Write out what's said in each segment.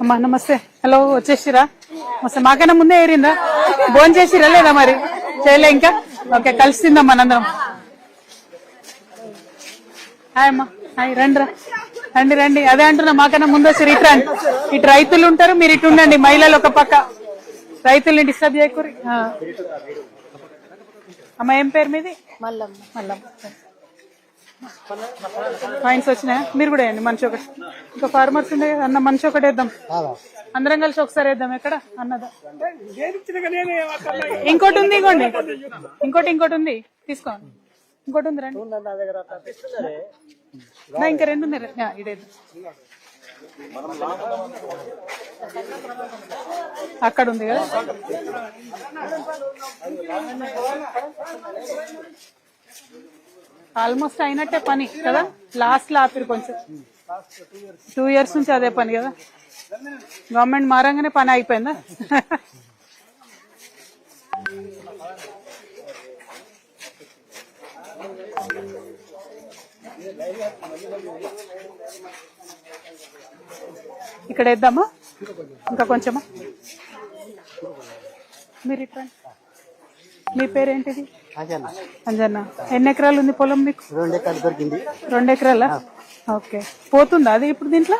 అమ్మా నమస్తే. హలో వచ్చేసిరా? మస్తే మాకన్నా ముందే ఏరిందా? భోజనం చేసిరా లేదా మరి? చేయలే ఇంకా? ఓకే కలిసిందమ్మా తిందాం మనందరం. హాయ్ అమ్మా. హాయ్ రండి రా రండి రండి. అదే అంటున్నా మాకన్నా ముందు వచ్చి ఇటు రండి. ఇటు రైతులు ఉంటారు మీరు ఇటు ఉండండి. మహిళలు ఒక పక్క. రైతుల్ని డిస్టర్బ్ చేయకూరి ఆ. అమ్మ ఏం పేరు మీది? మల్లమ్మ. మల్లమ్మ. కాయిన్స్ వచ్చినాయా? మీరు కూడా వేయండి మనిషి ఒకటి. ఇంకా ఫార్మర్స్ ఉండే కదా అన్న మనిషి ఒకటి వేద్దాం. అందరం కలిసి ఒకసారి వేద్దాం ఎక్కడ? అన్నదా. ఇంకోటి ఉంది ఇంకోటి. ఇంకోటి ఇంకోటి ఉంది. తీసుకోండి. ఇంకోటి ఉంది రండి. నా ఇంకా రెండు ఉన్నాయి ఇడేద్దాం అక్కడ ఉంది కదా? ఆల్మోస్ట్ అయినట్టే పని కదా? లాస్ట్లో ఆపిరు కొంచెం. టూ ఇయర్స్ నుంచి అదే పని కదా? గవర్నమెంట్ మారంగానే పని అయిపోయిందా? ఇక్కడ వేద్దామా? ఇంకా కొంచెమా? మీరు ఇట్లా మీ పేరేంటిది? అంజన్న. ఎన్ని ఎకరాలు ఉంది పొలం మీకు? రెండు ఎకరాలు దొరికింది. రెండు ఎకరాలా? ఓకే. పోతుందా అది ఇప్పుడు దీంట్లో?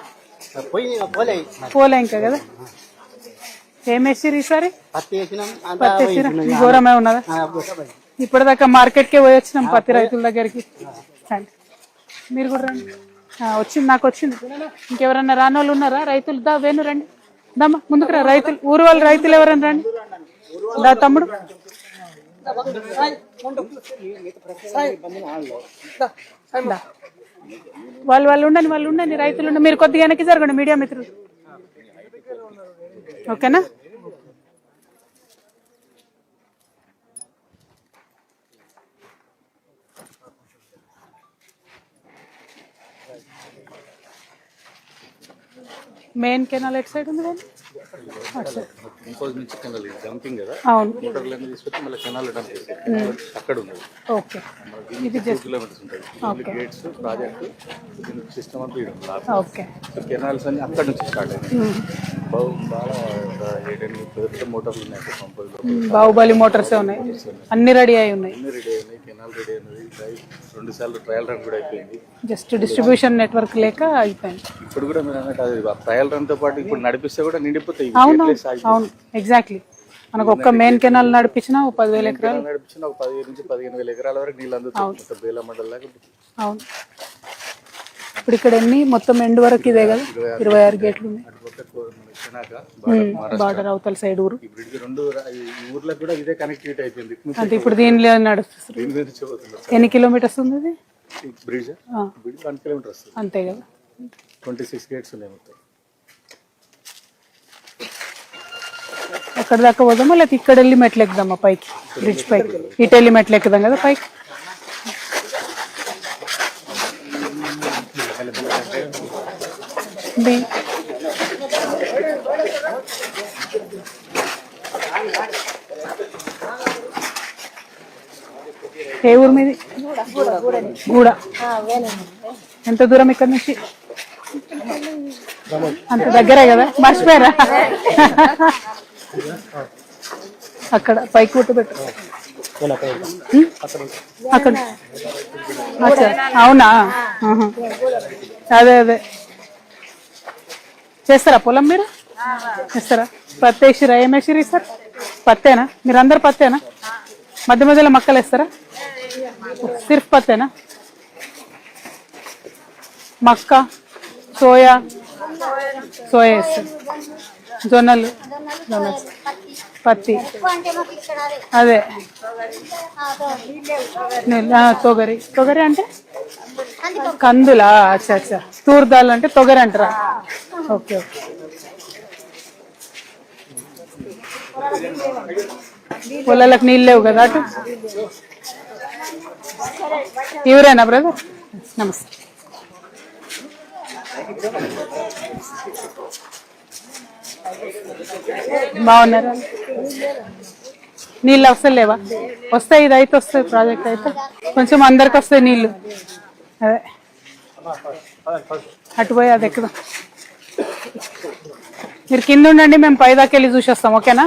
పోలే. పోలే ఇంకా కదా? ఏం వేసిరు ఈసారి? పత్తి వేసిరా ఘోరమే ఉన్నదా? ఇప్పటిదాకా మార్కెట్ కే పోయి వచ్చినాం పత్తి రైతుల దగ్గరికి. మీరు కూడా రండి. వచ్చింది నాకు వచ్చింది. ఇంకెవరన్నా రాని వాళ్ళు ఉన్నారా? రైతులు దా వేణు రండి. దమ్మా ముందుకు రా రైతులు. ఊరు వాళ్ళు రైతులు ఎవరన్నా రండి. దా తమ్ముడు. వాళ్ళు వాళ్ళు ఉండండి వాళ్ళు ఉండండి. రైతులు ఉండండి. మీరు కొద్దిగా వెనక్కి జరగండి మీడియా మిత్రులు. ఓకేనా? మెయిన్ కెనాల్ ఎట్ సైడ్ ఉంది కానీ అటు సైడ్. ఇంకోటి నుంచి కెనాల్ డంపింగ్ కదా? అవును. తీసుకొచ్చి మళ్ళీ కెనాల్ అక్కడ ఉన్నది ఓకే. ఇది జస్ట్ కిలోమీటర్స్ ఉంటుంది గేట్స్ ప్రాజెక్ట్ సిస్టమ్ అంతా ఇది. ఉంది. ఓకే కెనాల్స్ అన్ని అక్కడ నుంచి స్టార్ట్ ఉన్నాయి. బాహుబలి మోటార్స్ ఉన్నాయి. అన్ని రెడీ అయి ఉన్నాయి. అన్ని రెడీ అయినాయి. కెనాల్ రెడీ సార్లు ట్రయల్ రన్ కూడా అయిపోయింది. జస్ట్ డిస్ట్రిబ్యూషన్ నెట్వర్క్ లేక అయిపోయింది. ఇప్పుడు కూడా మీరు అన్నట్టు అది ట్రయల్ రన్తో పాటు ఇప్పుడు నడిపిస్తే కూడా నిండిపోతాయి అవును అవును ఎగ్జాక్ట్లీ మనకు ఒక్క మెయిన్ కెనాల్ నడిపించినా ఓ పదివేల ఎకరాలు. నడిపించిన ఒక పదిహేను నుంచి పదిహేను వేల ఎకరాల వరకు నీళ్ళు అందుతాయి. బేల మండలం దాకా అవును. ఇప్పుడు ఇక్కడ ఎన్ని? మొత్తం ఎండ్ వరకు ఇదే కదా? ఇరవై ఆరు గేట్లు. ఉన్నాయి. బార్డర్ అవతల సైడ్ ఊరు. రెండు ఊర్లకు కూడా ఇదే కనెక్టివిటీ అయిపోయింది. అంటే ఇప్పుడు దీనిలో నడుస్తుంది. ఎన్ని కిలోమీటర్స్ ఉంది ఇది బ్రిడ్జ్. బ్రిడ్జ్ వన్ కిలోమీటర్ వస్తుంది. అంతే కదా. ట్వంటీ సిక్స్ గేట్స్ ఉన్నాయి మొత్తం. అక్కడ దాకా పోదామా? లేకపోతే ఇక్కడ వెళ్ళి మెట్లు ఎక్కుదామా పైకి? బ్రిడ్జ్ పైకి. ఇటు వెళ్ళి మెట్లు ఎక్కుదాం కదా పైకి ఇది- ఏ ఊరు మీది? గూడ. ఎంత దూరం ఇక్కడ నుంచి? అంత దగ్గరే కదా? మర్చిపోయారా? అక్కడ పైకి కొట్టు పెట్టు. అక్కడ. అవునా? అదే అదే. చేస్తారా పొలం మీరు? చేస్తారా? పత్తేసిరా వేసిరా సార్? పత్తేనా? మీరు అందరు పత్తేనా? మధ్య మధ్యలో మక్కలు వేస్తారా సిర్ఫ్ పత్తేనా? మక్క సోయా సోయా జొన్నలు జొన్నలు. పత్తి. అదే. తొగరి. తొగరి అంటే? కందులా? అచ్చా అచ్చా. తూర్దాలు అంటే తొగరి అంటారా? Okay okay. పొలాలకు నీళ్ళు లేవు కదా అటు? ఎవరేనా బ్రదర్? నమస్తే. బాగున్నారా? నీళ్ళు అవసరం లేవా? వస్తాయి ఇది అయితే వస్తుంది ప్రాజెక్ట్ అయితే. కొంచెం అందరికి వస్తాయి నీళ్ళు. అదే. అటుపోయి అది ఎక్కుదాం. మీరు కింద ఉండండి మేము పైదాకెళ్ళి చూసేస్తాం ఓకేనా?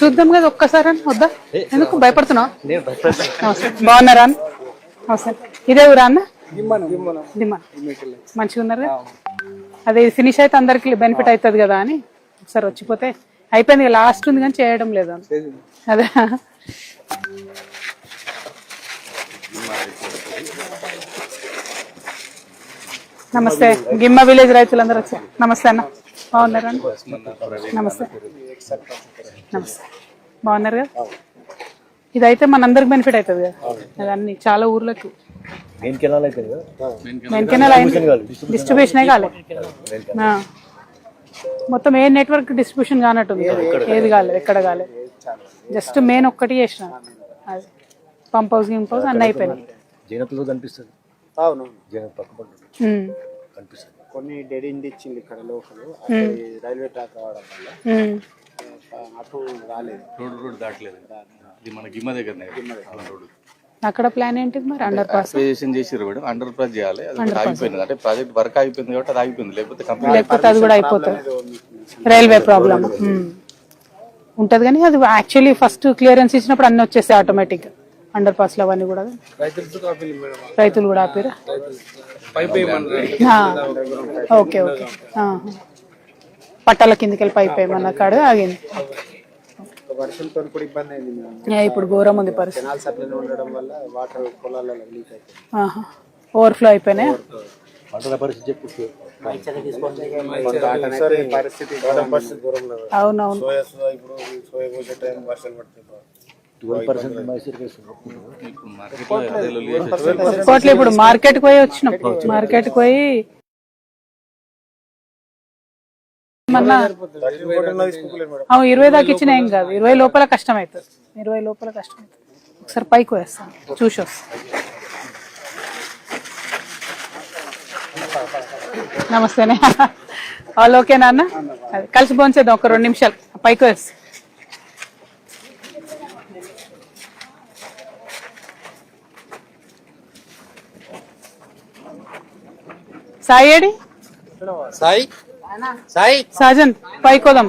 చూద్దాం కదా ఒక్కసారి అని వద్దా ఎందుకు భయపడుతున్నావు? బాగున్నారా అన్న? ఇదే ఊరా అన్న? మంచిగా ఉన్నారు? కదా? అదే ఇది ఫినిష్ అయితే అందరికి బెనిఫిట్ అవుతుంది కదా అని. ఒకసారి వచ్చిపోతే అయిపోయింది ఇక లాస్ట్ ఉంది కానీ చేయడం లేదు. అదే. నమస్తే. గిమ్మ విలేజ్ రైతులందరూ వచ్చారు. నమస్తే అన్న. బాగున్నారా? నమస్తే. నమస్తే. బాగున్నారు కదా? ఇదైతే మనందరికి బెనిఫిట్ అవుతుంది కదా? అది అన్ని చాలా ఊర్లకు. మెయిన్ కెనాల్ అయితే కదా మెయిన్ కెనాల్ అయింది డిస్ట్రిబ్యూషన్ కాలే ఆ. మొత్తం ఏ నెట్వర్క్ డిస్ట్రిబ్యూషన్ కానట్టుంది ఏది కాలేదు ఎక్కడ కాలేదు. జస్ట్ మెయిన్ ఒక్కటి చేసిన. అది. పంప్ హౌస్ గింప్ హౌస్ అన్నీ అయిపోయినాయి. జైనత్లో కనిపిస్తుంది. అవును. జైనత్ పక్క పక్క ఉమ్. కనిపిస్తుంది. కొన్ని డెడ్ ఇండి ఇచ్చింది ఇక్కడ లోకల్. రైల్వే ట్రాక్ రావడం వల్ల. రాలేదు. రోడ్డు రోడ్డు దాటలేదు. ఇది మన గిమ్మ దగ్గరనే. రోడ్డు. అక్కడ ప్లాన్ ఏంటిది మరి? అండర్ పాస్ అప్లికేషన్ చేసిర్రు మేడం అండర్ పాస్ చేయాలి. అది ఆగిపోయింది. అంటే ప్రాజెక్ట్ వర్క్ ఆగిపోయింది కాబట్టి అది ఆగిపోయింది. లేకపోతే కంప్లీట్ లేకపోతే అది కూడా అయిపోతుంది. రైల్వే ప్రాబ్లమ్ ఉంటది కానీ అది యాక్చువల్లీ ఫస్ట్ క్లియరెన్స్ ఇచ్చినప్పుడు అన్ని వచ్చేస్తాయి ఆటోమేటిక్ అండర్ పాస్లో అవన్నీ కూడా. రైతులు కూడా ఆపిరా ఓకే ఓకే. పట్టాల కిందికి వెళ్ళి పైప్ వేయమన్న కాడ ఆగింది వర్షంతో కూడా ఇబ్బంది అయింది మేము యా, ఇప్పుడు ఘోరం ఉంది పరిస్థితి కెనాల్ సప్లై ఉండడం వల్ల వాటర్ పొలాలలో లీక్ అవుతుంది ఓవర్ఫ్లో అయిపోయినాయి పంటల పరిస్థితి చెప్పు పరిస్థితి పరిస్థితి దూరంలో అవునవును ఇప్పుడు సోయ పోసే టైం పడుతుంది ఇప్పుడు మార్కెట్కి పోయి వచ్చినాం మార్కెట్కి పోయి మొన్న ఇరవై దాకా ఇచ్చిన ఏం కాదు. ఇరవై లోపల కష్టం అవుతుంది ఇరవై లోపల కష్టం అవుతుంది ఒకసారి పైకి వేస్తాను. చూసి వస్తాను నమస్తేనే. వాళ్ళు ఓకే నాన్న? కలిసి భోంచేద్దాం ఒక రెండు నిమిషాలు. పైకి వేస్తాం. సాయి ఏడి? సాయి? సాయి? సాజన్ పైకి పోదాం.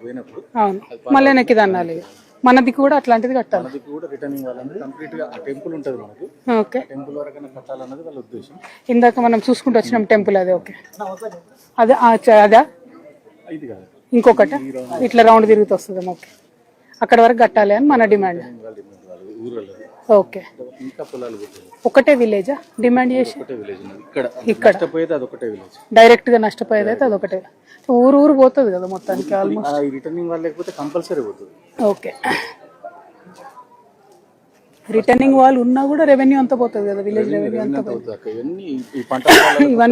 పోయినప్పుడు అవును. మళ్ళీ వెనక్కి దన్నాలి ఇక. మనది కూడా అట్లాంటిది కట్టాలి. మనది కూడా రిటర్నింగ్ వాళ్ళంటే కంప్లీట్గా ఆ టెంపుల్ ఉంటుంది మనకు. ఓకే. టెంపుల్ వరకైనా కట్టాలన్నది వాళ్ళ ఉద్దేశం. ఇందాక మనం చూసుకుంటూ వచ్చినాం టెంపుల్ అదే ఓకే. అదే అదా? ఇది కాదు. ఇంకొకట? ఇట్లా రౌండ్ తిరుగుతూ వస్తుంది ఓకే. అక్కడ వరకు కట్టాలి అని మన డిమాండ్. ఓకే. ఇంకా పొలాలు పెట్టారు. ఒకటే విలేజా? డిమాండ్ చేసి? ఒకటే విలేజ్ ఉన్నది. ఇక్కడ ఇక్కడ. నష్టపోయేది అది ఒకటే విలేజ్. డైరెక్ట్గా నష్టపోయేది అయితే అదొకటే. ఊరు ఊరు పోతుంది కదా మొత్తానికి ఆల్మోస్ట్ ఆ రిటర్నింగ్ వాళ్ళు లేకపోతే కంపల్సరీ పోతుంది. ఓకే. రిటర్నింగ్ వాళ్ళు ఉన్నా కూడా రెవెన్యూ అంతా పోతుంది కదా విలేజ్ రెవెన్యూ అంతా ఎంత అవుతుంది అక్క. ఇవన్నీ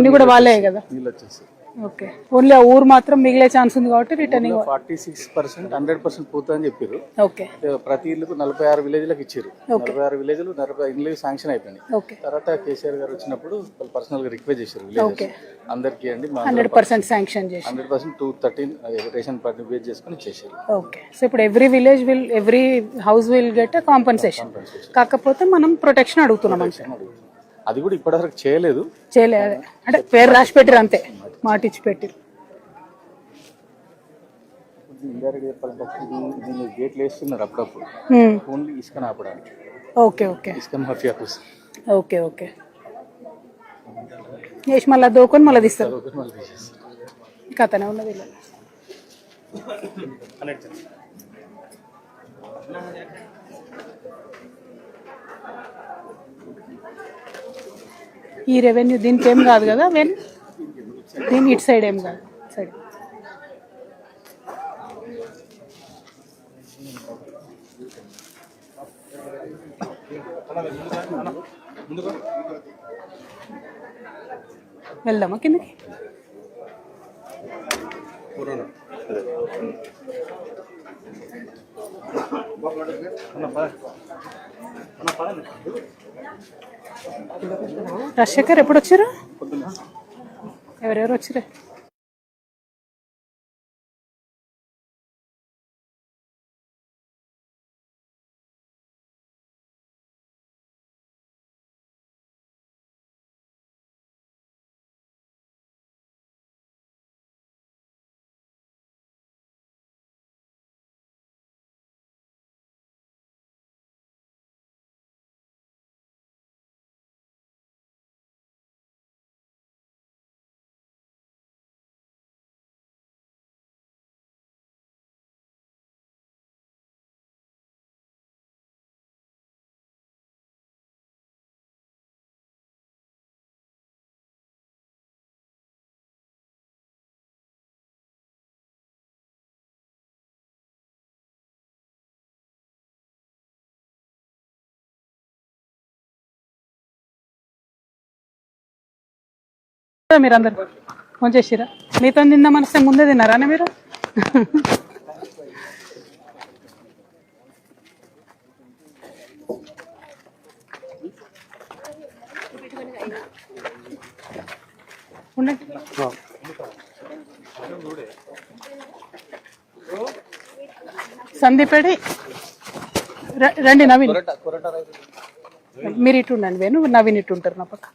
ఈ- కూడా వాళ్ళే కదా. నీళ్ళు వచ్చేస్తాయి. ఓకే. ఓన్లీ ఆ ఊరు మాత్రం మిగిలే ఛాన్స్ ఉంది కాబట్టి returning forty six percent hundred percent పోతుందని చెప్పారు. ఓకే. ప్రతి ఇల్లుకు నలభై ఆరు విలేజ్లకు ఇచ్చారు. నలభై ఆరు విలేజ్లు నలభై ఇల్లు శాంక్షన్ అయిపోయినాయి. తర్వాత కేసీఆర్ గారు వచ్చినప్పుడు వాళ్ళు పర్సనల్గా రిక్వెస్ట్ చేశారు విలేజ్ అందరికి అండి హండ్రెడ్ పర్సెంట్ శాంక్షన్ చేసి. Hundred percent two thirteen ration card base చేసుకుని ఇచ్చేసారు ఓకే. సో ఇప్పుడు every village will every house will get compensation కాకపోతే మనం ప్రొటెక్షన్ అడుగుతున్నాం అంతే. అది కూడా ఇప్పటివరకు చేయలేదు. చేయలే అదే. అంటే పేరు రాసి పెట్టిరు అంతే. మాట ఇచ్చి పెట్టిరు గేట్లు వేస్తున్నారు అప్పుడప్పుడు. ఓన్లీ ఇసుక ఆపడానికి ఓకే ఓకే. ఇసుక మాఫియా కోసం. Okay okay. చేసి మళ్ళీ దోకొని మళ్ళీ తీస్తారు. కథనే ఉన్నది ఇలా. ఈ రెవెన్యూ దీనికి ఏం కాదు కదా వెన్ దీని ఇటు సైడ్ ఏం కాదు సైడ్ వెళ్దామా కిందకి? రాజశేఖర్ ఎప్పుడు వచ్చారు ఎవరెవరు వచ్చారు మీరందరు? ఫోన్ చేసిరా? మీతో తిందామని వస్తే ముందే తిన్నారా మీరు? ఉండండి. సందీపేడి రండి నవీన్. మీరు ఇటు ఉండండి వేణు నవీన్ ఇటు ఉంటారు నా పక్క.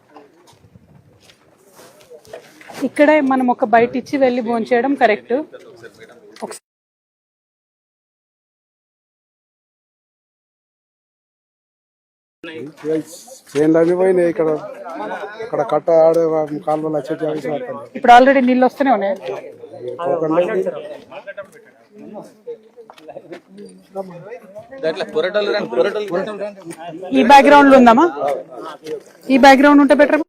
ఇక్కడే మనం ఒక బయట ఇచ్చి వెళ్ళి భోంచేయడం కరెక్ట్. పోయినాయి ఇక్కడ. ఇక్కడ కట్ట ఆడే కాలువలు ఇప్పుడు ఆల్రెడీ నీళ్ళు వస్తూనే ఉన్నాయి. ఈ బ్యాక్గ్రౌండ్లో ఉందామా ఈ బ్యాక్గ్రౌండ్ ఉంటే బెటర్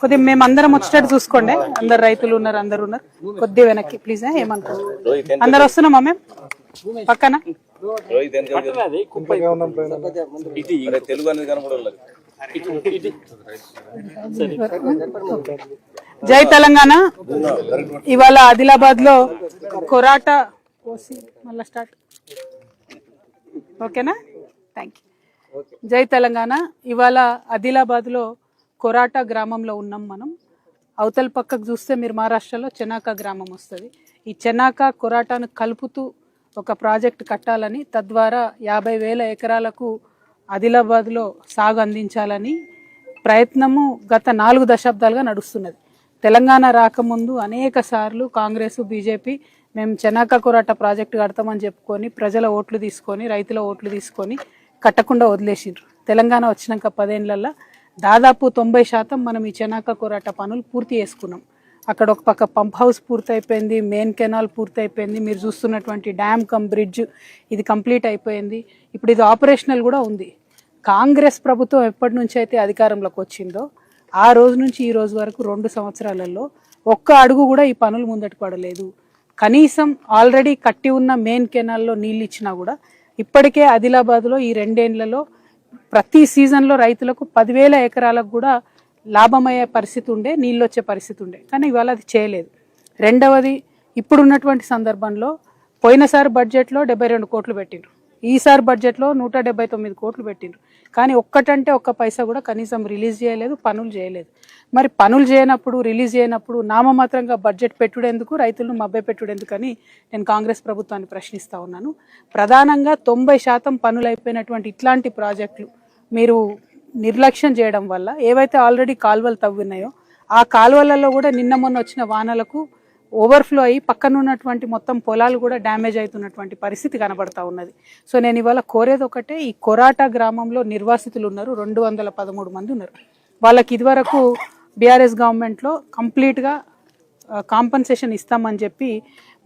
కొద్దిగా మేము అందరం వచ్చేటట్టు చూసుకోండి. అందరు రైతులు ఉన్నారు అందరు ఉన్నారు. కొద్దిగా వెనక్కి ప్లీజ్ ఏమనుకో అందరు వస్తున్నామా మేము పక్కన? జై తెలంగాణ. ఇవాళ ఆదిలాబాద్లో కొరాట కోసి మళ్ళా స్టార్ట్. ఓకేనా? థ్యాంక్ యూ జై తెలంగాణ. ఇవాళ ఆదిలాబాద్లో కొరాటా గ్రామంలో ఉన్నాం మనం. అవతల పక్కకు చూస్తే మీరు మహారాష్ట్రలో చెనాకా గ్రామం వస్తుంది. ఈ చెనాకా కొరాటాను కలుపుతూ ఒక ప్రాజెక్ట్ కట్టాలని తద్వారా యాభై వేల ఎకరాలకు ఆదిలాబాద్లో సాగు అందించాలని ప్రయత్నము గత నాలుగు దశాబ్దాలుగా నడుస్తున్నది. తెలంగాణ రాకముందు అనేక సార్లు కాంగ్రెస్ బీజేపీ మేము చెనాకా కొరాట ప్రాజెక్టు కడతామని చెప్పుకొని ప్రజల ఓట్లు తీసుకొని రైతుల ఓట్లు తీసుకొని కట్టకుండా వదిలేసిండ్రు. తెలంగాణ వచ్చినాక పదేళ్ళల్లో దాదాపు తొంభై శాతం మనం ఈ చెనాక కొరాట పనులు పూర్తి చేసుకున్నాం. అక్కడ ఒక పక్క పంప్ హౌస్ పూర్తయిపోయింది మెయిన్ కెనాల్ పూర్తయిపోయింది మీరు చూస్తున్నటువంటి డ్యామ్ కమ్ బ్రిడ్జ్ ఇది కంప్లీట్ అయిపోయింది. ఇప్పుడు ఇది ఆపరేషనల్ కూడా ఉంది. కాంగ్రెస్ ప్రభుత్వం ఎప్పటి నుంచి అయితే అధికారంలోకి వచ్చిందో ఆ రోజు నుంచి ఈ రోజు వరకు రెండు సంవత్సరాలలో ఒక్క అడుగు కూడా ఈ పనులు ముందటి పడలేదు. కనీసం ఆల్రెడీ కట్టి ఉన్న మెయిన్ కెనాల్లో నీళ్ళు ఇచ్చినా కూడా ఇప్పటికే ఆదిలాబాద్లో ఈ రెండేళ్ళలో ప్రతి సీజన్లో రైతులకు పదివేల ఎకరాలకు కూడా లాభమయ్యే పరిస్థితి ఉండే నీళ్ళు వచ్చే పరిస్థితి ఉండే. కానీ ఇవాళ అది చేయలేదు. రెండవది ఇప్పుడున్నటువంటి సందర్భంలో పోయినసారి బడ్జెట్లో డెబ్బై రెండు కోట్లు పెట్టిండ్రు. ఈసారి బడ్జెట్లో నూట డెబ్బై తొమ్మిది కోట్లు పెట్టిండ్రు. కానీ ఒక్కటంటే ఒక్క పైసా కూడా కనీసం రిలీజ్ చేయలేదు పనులు చేయలేదు. మరి పనులు చేయనప్పుడు రిలీజ్ చేయనప్పుడు నామమాత్రంగా బడ్జెట్ పెట్టుడేందుకు రైతులను మభ్య పెట్టుడేందుకు అని నేను కాంగ్రెస్ ప్రభుత్వాన్ని ప్రశ్నిస్తూ ఉన్నాను. ప్రధానంగా తొంభై శాతం పనులు అయిపోయినటువంటి ఇట్లాంటి ప్రాజెక్టులు మీరు నిర్లక్ష్యం చేయడం వల్ల ఏవైతే ఆల్రెడీ కాలువలు తవ్వినాయో ఆ కాలువలలో కూడా నిన్న మొన్న వచ్చిన వానలకు ఓవర్ఫ్లో అయ్యి పక్కన ఉన్నటువంటి మొత్తం పొలాలు కూడా డ్యామేజ్ అవుతున్నటువంటి పరిస్థితి కనబడతా ఉన్నది. సో నేను ఇవాళ కోరేది ఒకటే ఈ కొరాటా గ్రామంలో నిర్వాసితులు ఉన్నారు రెండు వందల పదమూడు మంది ఉన్నారు. వాళ్ళకి ఇదివరకు బీఆర్ఎస్ గవర్నమెంట్లో కంప్లీట్గా కాంపన్సేషన్ ఇస్తామని చెప్పి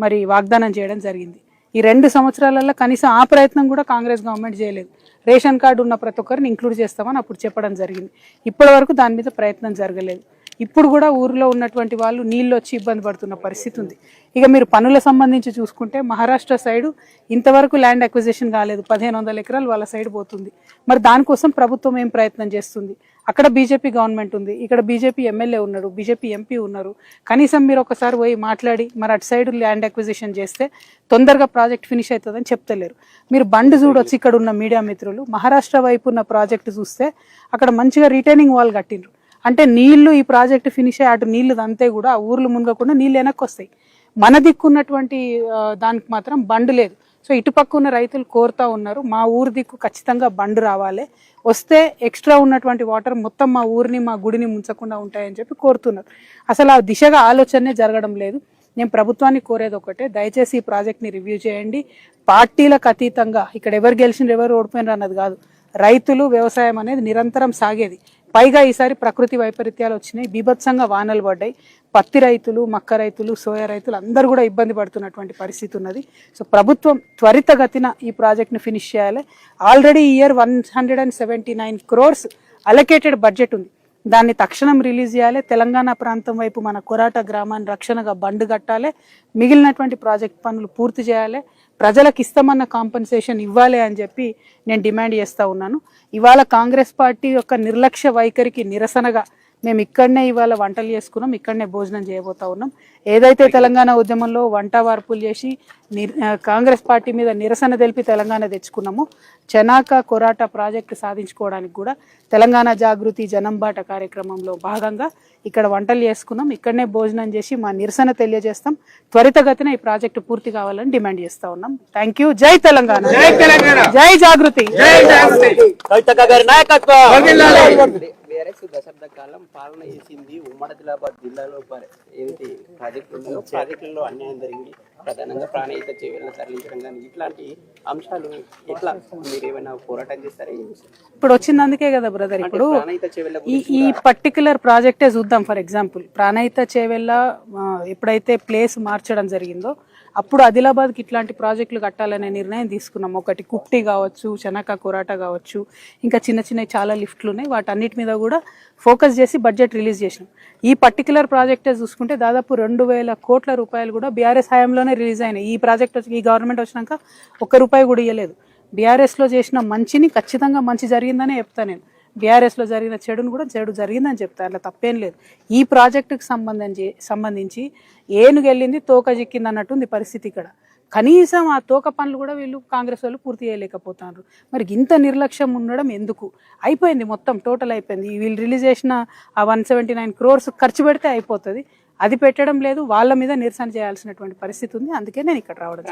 మరి వాగ్దానం చేయడం జరిగింది. ఈ రెండు సంవత్సరాలలో కనీసం ఆ ప్రయత్నం కూడా కాంగ్రెస్ గవర్నమెంట్ చేయలేదు. రేషన్ కార్డు ఉన్న ప్రతి ఒక్కరిని ఇంక్లూడ్ చేస్తామని అప్పుడు చెప్పడం జరిగింది. ఇప్పటి వరకు దాని మీద ప్రయత్నం జరగలేదు. ఇప్పుడు కూడా ఊరిలో ఉన్నటువంటి వాళ్ళు నీళ్ళు వచ్చి ఇబ్బంది పడుతున్న పరిస్థితి ఉంది. ఇక మీరు పనుల సంబంధించి చూసుకుంటే మహారాష్ట్ర సైడు ఇంతవరకు ల్యాండ్ అక్విజిషన్ కాలేదు. పదిహేను వందల ఎకరాలు వాళ్ళ సైడ్ పోతుంది. మరి దానికోసం ప్రభుత్వం ఏం ప్రయత్నం చేస్తుంది? అక్కడ బీజేపీ గవర్నమెంట్ ఉంది. ఇక్కడ బీజేపీ ఎమ్మెల్యే ఉన్నారు బీజేపీ ఎంపీ ఉన్నారు. కనీసం మీరు ఒకసారి పోయి మాట్లాడి మరి అటు సైడ్ ల్యాండ్ అక్విజిషన్ చేస్తే తొందరగా ప్రాజెక్ట్ ఫినిష్ అవుతుందని చెప్తలేరు. మీరు బండి చూడొచ్చు ఇక్కడ ఉన్న మీడియా మిత్రులు. మహారాష్ట్ర వైపు ఉన్న ప్రాజెక్ట్ చూస్తే అక్కడ మంచిగా రిటైనింగ్ వాల్ కట్టిండ్రు. అంటే నీళ్ళు ఈ ప్రాజెక్ట్ ఫినిష్ అయ్యి అటు నీళ్ళు అంతే కూడా ఆ ఊర్లు మునగకుండా నీళ్ళు వెనక్కి వస్తాయి మన దిక్కున్నటువంటి ఉన్నటువంటి దానికి మాత్రం బండ్ లేదు. సో ఇటుపక్క ఉన్న రైతులు కోరుతా ఉన్నారు మా ఊరు దిక్కు ఖచ్చితంగా బండు రావాలి. వస్తే ఎక్స్ట్రా ఉన్నటువంటి వాటర్ మొత్తం మా ఊరిని మా గుడిని ముంచకుండా ఉంటాయని చెప్పి కోరుతున్నారు. అసలు ఆ దిశగా ఆలోచనే జరగడం లేదు. నేను ప్రభుత్వాన్ని కోరేది ఒకటే దయచేసి ఈ ప్రాజెక్ట్ని రివ్యూ చేయండి. పార్టీలకు అతీతంగా ఇక్కడ ఎవరు గెలిచినారు ఎవరు ఓడిపోయినారు అన్నది కాదు రైతులు వ్యవసాయం అనేది నిరంతరం సాగేది. పైగా ఈసారి ప్రకృతి వైపరీత్యాలు వచ్చినాయి. బీభత్సంగా వానలు పడ్డాయి. పత్తి రైతులు మక్క రైతులు సోయా రైతులు అందరూ కూడా ఇబ్బంది పడుతున్నటువంటి పరిస్థితి ఉన్నది. సో ప్రభుత్వం త్వరితగతిన ఈ ప్రాజెక్ట్ని ఫినిష్ చేయాలి. Already year one hundred and seventy nine crores allocated budget ఉంది. దాన్ని తక్షణం రిలీజ్ చేయాలి. తెలంగాణ ప్రాంతం వైపు మన కొరాట గ్రామాన్ని రక్షణగా బండ్ కట్టాలి. మిగిలినటువంటి ప్రాజెక్ట్ పనులు పూర్తి చేయాలి. ప్రజలకు ఇస్తామన్న కాంపన్సేషన్ ఇవ్వాలి అని చెప్పి నేను డిమాండ్ చేస్తూ ఉన్నాను. ఇవాళ కాంగ్రెస్ పార్టీ యొక్క నిర్లక్ష్య వైఖరికి నిరసనగా మేము ఇక్కడనే ఇవాళ వంటలు చేసుకున్నాం ఇక్కడనే భోజనం చేయబోతా ఉన్నాం. ఏదైతే తెలంగాణ ఉద్యమంలో వంట వార్పులు చేసి కాంగ్రెస్ పార్టీ మీద నిరసన తెలిపి తెలంగాణ తెచ్చుకున్నామో. చెనాక కొరాట ప్రాజెక్టు సాధించుకోవడానికి కూడా తెలంగాణ జాగృతి జనంబాట కార్యక్రమంలో భాగంగా ఇక్కడ వంటలు చేసుకున్నాం. ఇక్కడనే భోజనం చేసి మా నిరసన తెలియజేస్తాం. త్వరితగతిన ఈ ప్రాజెక్టు పూర్తి కావాలని డిమాండ్ చేస్తా ఉన్నాం. థ్యాంక్ యూ జై తెలంగాణ. జై తెలంగాణ. జై జాగృతి. దశాబ్ద కాలం పాలన చేసింది ఉమ్మడి ఆదిలాబాద్ జిల్లాలో ఏంటి ప్రాజెక్టులు ప్రాజెక్టులలో? అన్యాయం జరిగింది. ప్రధానంగా ప్రాణహిత చేవేళ్ళ తరలించడం కానీ ఇట్లాంటి అంశాలు ఎట్లా మీరు ఏమైనా పోరాటం చేస్తారా? ఇప్పుడు వచ్చిందందుకే కదా బ్రదర్ ఇప్పుడు ఈ పర్టికులర్ ప్రాజెక్టే చూద్దాం ఫర్ ఎగ్జాంపుల్ ప్రాణహిత చేవెళ్ళ ఎప్పుడైతే ప్లేస్ మార్చడం జరిగిందో అప్పుడు ఆదిలాబాద్కి ఇట్లాంటి ప్రాజెక్టులు కట్టాలనే నిర్ణయం తీసుకున్నాం. ఒకటి కుప్టి కావచ్చు చెనక కొరాట కావచ్చు ఇంకా చిన్న చిన్న చాలా లిఫ్ట్లు ఉన్నాయి. వాటన్నిటి మీద కూడా ఫోకస్ చేసి బడ్జెట్ రిలీజ్ చేసినాం. ఈ పర్టికులర్ ప్రాజెక్టే చూసుకుంటే దాదాపు రెండు వేల కోట్ల రూపాయలు కూడా బీఆర్ఎస్ హయాంలోనే రిలీజ్ అయినాయి. ఈ ప్రాజెక్ట్ వచ్చి ఈ గవర్నమెంట్ వచ్చినాక ఒక్క రూపాయి కూడా ఇవ్వలేదు బీఆర్ఎస్లో చేసిన మంచిని ఖచ్చితంగా మంచి జరిగిందనే చెప్తాను నేను. బీఆర్ఎస్లో జరిగిన చెడును కూడా చెడు జరిగిందని చెప్తాను అట్లా తప్పేం లేదు. ఈ ప్రాజెక్టుకు సంబంధించి సంబంధించి ఏనుగు వెళ్ళింది తోక చిక్కింది అన్నట్టుంది పరిస్థితి ఇక్కడ. కనీసం ఆ తోక పనులు కూడా వీళ్ళు కాంగ్రెస్ వాళ్ళు పూర్తి చేయలేకపోతున్నారు. మరి ఇంత నిర్లక్ష్యం ఉండడం ఎందుకు? అయిపోయింది మొత్తం టోటల్ అయిపోయింది. వీళ్ళు రిలీజ్ చేసిన ఆ వన్ సెవెంటీ నైన్ క్రోర్స్ ఖర్చు పెడితే అయిపోతుంది. అది పెట్టడం లేదు వాళ్ళ మీద నిరసన చేయాల్సినటువంటి పరిస్థితి ఉంది. అందుకే నేను ఇక్కడ రావడం.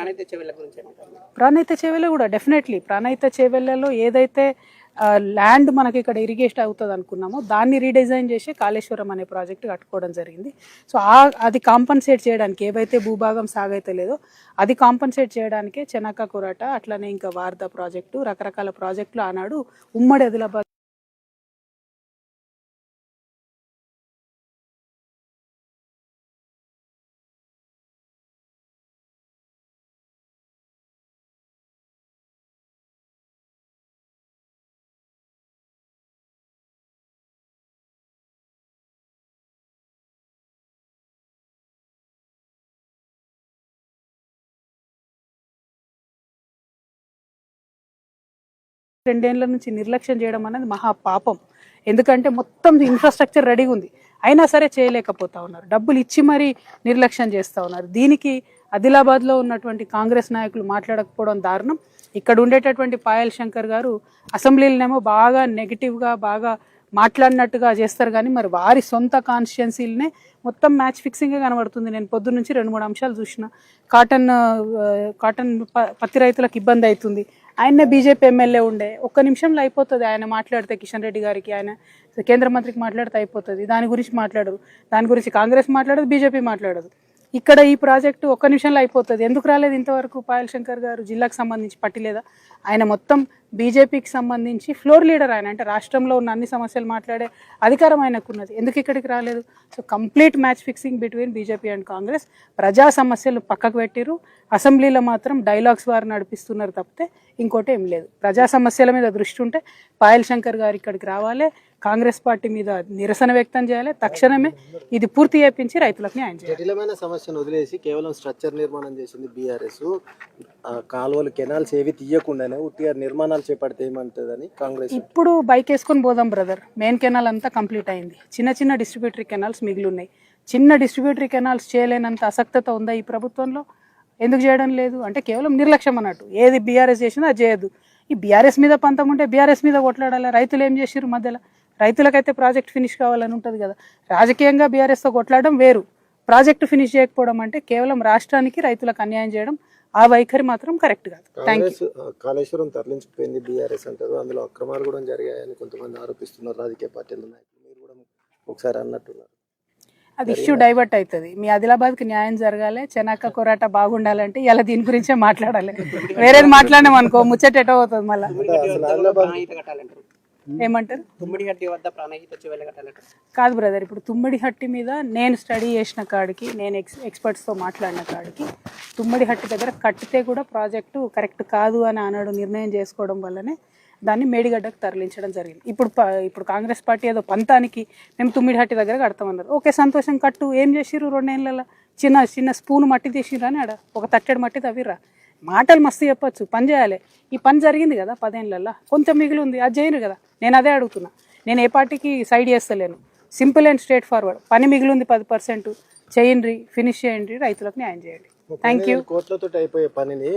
ప్రాణహిత చెవుల కూడా డెఫినెట్లీ. ప్రాణహిత చేవెళ్ళలో ఏదైతే ల్యాండ్ మనకి ఇక్కడ ఇరిగేషన్ అవుతుంది అనుకున్నాము. దాన్ని రీడిజైన్ చేసి కాళేశ్వరం అనే ప్రాజెక్ట్ కట్టుకోవడం జరిగింది. సో ఆ అది కాంపన్సేట్ చేయడానికి ఏవైతే భూభాగం సాగైతే లేదో అది కాంపన్సేట్ చేయడానికే చెనక్క కొరట అట్లనే ఇంకా వార్దా ప్రాజెక్టు రకరకాల ప్రాజెక్టులు ఆనాడు ఉమ్మడి ఆదిలాబాద్ రెండేళ్ళ నుంచి నిర్లక్ష్యం చేయడం అనేది మహా పాపం. ఎందుకంటే మొత్తం ఇన్ఫ్రాస్ట్రక్చర్ రెడీగా ఉంది. అయినా సరే చేయలేకపోతా ఉన్నారు. డబ్బులు ఇచ్చి మరీ నిర్లక్ష్యం చేస్తూ ఉన్నారు. దీనికి ఆదిలాబాద్లో ఉన్నటువంటి కాంగ్రెస్ నాయకులు మాట్లాడకపోవడం దారుణం. ఇక్కడ ఉండేటటువంటి పాయల్ శంకర్ గారు అసెంబ్లీలనేమో బాగా నెగిటివ్గా బాగా మాట్లాడినట్టుగా చేస్తారు కానీ మరి వారి సొంత కాన్స్టిట్యున్సీలనే మొత్తం మ్యాచ్ ఫిక్సింగే కనబడుతుంది. నేను పొద్దున్న నుంచి రెండు మూడు అంశాలు చూసిన. కాటన్ కాటన్ పత్తి రైతులకు ఇబ్బంది అవుతుంది. ఆయన్నే బీజేపీ ఎమ్మెల్యే ఉండే. ఒక్క నిమిషంలో అయిపోతుంది ఆయన మాట్లాడితే కిషన్ రెడ్డి గారికి ఆయన కేంద్ర మంత్రికి మాట్లాడితే అయిపోతుంది. దాని గురించి మాట్లాడరు. దాని గురించి కాంగ్రెస్ మాట్లాడదు బీజేపీ మాట్లాడదు. ఇక్కడ ఈ ప్రాజెక్టు ఒక్క నిమిషంలో అయిపోతుంది. ఎందుకు రాలేదు ఇంతవరకు పాయల్ శంకర్ గారు? జిల్లాకు సంబంధించి పట్టిలేదా? ఆయన మొత్తం బీజేపీకి సంబంధించి ఫ్లోర్ లీడర్ ఆయన. అంటే రాష్ట్రంలో ఉన్న అన్ని సమస్యలు మాట్లాడే అధికారం ఆయనకు ఉన్నది ఎందుకు ఇక్కడికి రాలేదు? So complete match fixing between BJP and Congress. ప్రజా సమస్యలు పక్కకు పెట్టిరు అసెంబ్లీలో మాత్రం డైలాగ్స్ వారు నడిపిస్తున్నారు తప్పితే ఇంకోటి ఏం లేదు. ప్రజా సమస్యల మీద దృష్టి ఉంటే పాయల్ శంకర్ గారు ఇక్కడికి రావాలి. కాంగ్రెస్ పార్టీ మీద నిరసన వ్యక్తం చేయాలి. తక్షణమే ఇది పూర్తి చేయించి రైతులకు న్యాయం చేయాలి. జటిలమైన సమస్యను వదిలేసి కేవలం స్ట్రక్చర్ నిర్మాణం చేసింది బీఆర్ఎస్. కాలువలు కెనాల్స్ ఏవి తీయకుండానే ఉట్టిగా నిర్మాణాలు చేపడితే ఏమంటుందని కాంగ్రెస్. ఇప్పుడు బైక్ వేసుకొని పోదాం బ్రదర్ మెయిన్ కెనాల్ అంతా కంప్లీట్ అయింది. చిన్న చిన్న డిస్ట్రిబ్యూటరీ కెనాల్స్ మిగిలి ఉన్నాయి చిన్న డిస్ట్రిబ్యూటరీ కెనాల్స్ చేయలేనంత అసక్తత ఉందా ఈ ప్రభుత్వంలో? ఎందుకు చేయడం లేదు? అంటే కేవలం నిర్లక్ష్యం అన్నట్టు. ఏది బీఆర్ఎస్ చేసినా అది చేయదు ఈ బీఆర్ఎస్ మీద పంతం ఉంటే బీఆర్ఎస్ మీద కొట్లాడాలి? రైతులు ఏం చేసిర్రు మధ్యలో? రైతులకైతే ప్రాజెక్ట్ ఫినిష్ కావాలని ఉంటుంది కదా. రాజకీయంగా బీఆర్ఎస్తో కొట్లాడడం వేరు. ప్రాజెక్టు ఫినిష్ చేయకపోవడం అంటే కేవలం రాష్ట్రానికి రైతులకు అన్యాయం చేయడం ఆ వైఖరి మాత్రం కరెక్ట్ కాదు. కాళేశ్వరం తరలించిపోయింది బీఆర్ఎస్ అంటారు. అందులో అక్రమాలు కూడా జరిగాయని కొంతమంది ఆరోపిస్తున్నారు రాజకీయ పార్టీల నాయకులు. మీరు కూడా ఒకసారి అన్నట్టున్నారు. అది ఇష్యూ డైవర్ట్ అవుతుంది. మీ ఆదిలాబాద్కి న్యాయం జరగాలి చెనక్క కొరాట బాగుండాలంటే ఇలా దీని గురించే మాట్లాడాలి. వేరేది మాట్లాడినాం అనుకో ముచ్చట ఎటో అవుతుంది మళ్ళీ ఏమంటారు? తుమ్మిడి హట్టి వద్ద ప్రాణహిత కాదు బ్రదర్ ఇప్పుడు తుమ్మడి హట్టి మీద నేను స్టడీ చేసిన కాడికి నేను ఎక్స్ ఎక్స్పర్ట్స్తో మాట్లాడిన కాడికి తుమ్మడి హట్టి దగ్గర కట్టితే కూడా ప్రాజెక్టు కరెక్ట్ కాదు అని అన్నాడు నిర్ణయం చేసుకోవడం వల్లనే దాన్ని మేడిగడ్డకు తరలించడం జరిగింది. ఇప్పుడు ఇప్పుడు కాంగ్రెస్ పార్టీ ఏదో పంతానికి మేము తుమ్మిడి హట్టి దగ్గర కడతామన్నారు. ఓకే సంతోషం కట్టు. ఏం చేసిర్రు రెండేళ్ళలో చిన్న చిన్న స్పూన్ మట్టి తీసిర్రా అని ఆడ? ఒక తట్టెడు మట్టి తవ్విర్రా? మాటలు మస్తు చెప్పొచ్చు పని చేయాలి. ఈ పని జరిగింది కదా పదేళ్ళల్లో కొంచెం మిగిలి ఉంది అది చేయరు కదా. నేను అదే అడుగుతున్నా. నేను ఏ పార్టీకి సైడ్ చేస్తలేను. Simple and straightforward. పని మిగిలింది పది పర్సెంట్ చేయండి ఫినిష్ చేయండి రైతులకు న్యాయం చేయండి. థ్యాంక్ యూ కోట్లతో అయిపోయే పనిని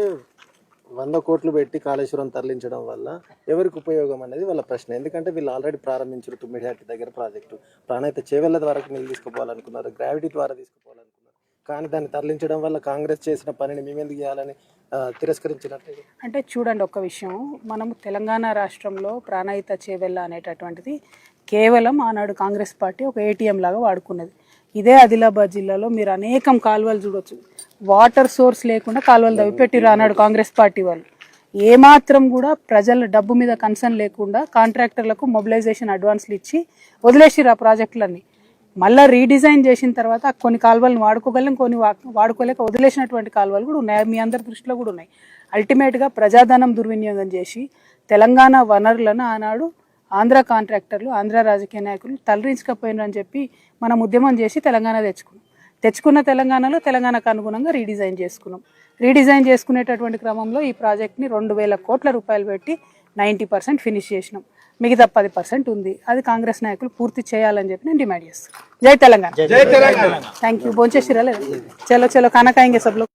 వంద కోట్లు పెట్టి కాళేశ్వరం తరలించడం వల్ల ఎవరికి ఉపయోగం అనేది వాళ్ళ ప్రశ్న. ఎందుకంటే వీళ్ళు ఆల్రెడీ ప్రారంభించారు తుమ్మిడిహట్టి దగ్గర ప్రాజెక్టు. ప్రాణైతే చేవెళ్ళ ద్వారా నీళ్ళు తీసుకుపోవాలనుకున్నారు గ్రావిటీ ద్వారా తీసుకుపోవాలనుకున్నారు. కానీ దాన్ని తరలించడం వల్ల కాంగ్రెస్ చేసిన పనిని మేమెందుకు చేయాలని తిరస్కరించినట్టు అంటే చూడండి ఒక్క విషయం. మనము తెలంగాణ రాష్ట్రంలో ప్రాణాయిత చేవెళ్ళ అనేటటువంటిది కేవలం ఆనాడు కాంగ్రెస్ పార్టీ ఒక ఏటీఎం లాగా వాడుకున్నది. ఇదే ఆదిలాబాద్ జిల్లాలో మీరు అనేకం కాలువలు చూడొచ్చు. వాటర్ సోర్స్ లేకుండా కాలువలు తవ్విపెట్టిరు ఆనాడు కాంగ్రెస్ పార్టీ వాళ్ళు. ఏమాత్రం కూడా ప్రజల డబ్బు మీద కన్సర్న్ లేకుండా కాంట్రాక్టర్లకు మొబిలైజేషన్ అడ్వాన్స్లు ఇచ్చి వదిలేసిరు ఆ ప్రాజెక్టులన్నీ. మళ్ళీ రీడిజైన్ చేసిన తర్వాత కొన్ని కాలువలను వాడుకోగలం కొన్ని వా- వాడుకోలేక వదిలేసినటువంటి కాలువలు కూడా ఉన్నాయి. మీ అందరి దృష్టిలో కూడా ఉన్నాయి. అల్టిమేట్గా ప్రజాధనం దుర్వినియోగం చేసి తెలంగాణ వనరులను ఆనాడు ఆంధ్ర కాంట్రాక్టర్లు ఆంధ్ర రాజకీయ నాయకులు తలరించకపోయినని చెప్పి మనం ఉద్యమం చేసి తెలంగాణ తెచ్చుకున్నాం. తెచ్చుకున్న తెలంగాణలో తెలంగాణకు అనుగుణంగా రీడిజైన్ చేసుకున్నాం. రీడిజైన్ చేసుకునేటటువంటి క్రమంలో ఈ ప్రాజెక్ట్ని రెండు వేల కోట్ల రూపాయలు పెట్టి నైంటీ పర్సెంట్ ఫినిష్ చేసినాం. మిగతా పది పర్సెంట్ ఉంది. అది కాంగ్రెస్ నాయకులు పూర్తి చేయాలని చెప్పి నేను డిమాండ్ చేస్తాను జై తెలంగాణ. థ్యాంక్ యూ భోంచేసిరా లేదా? చలో చలో కానా కాయింగే సబ్లో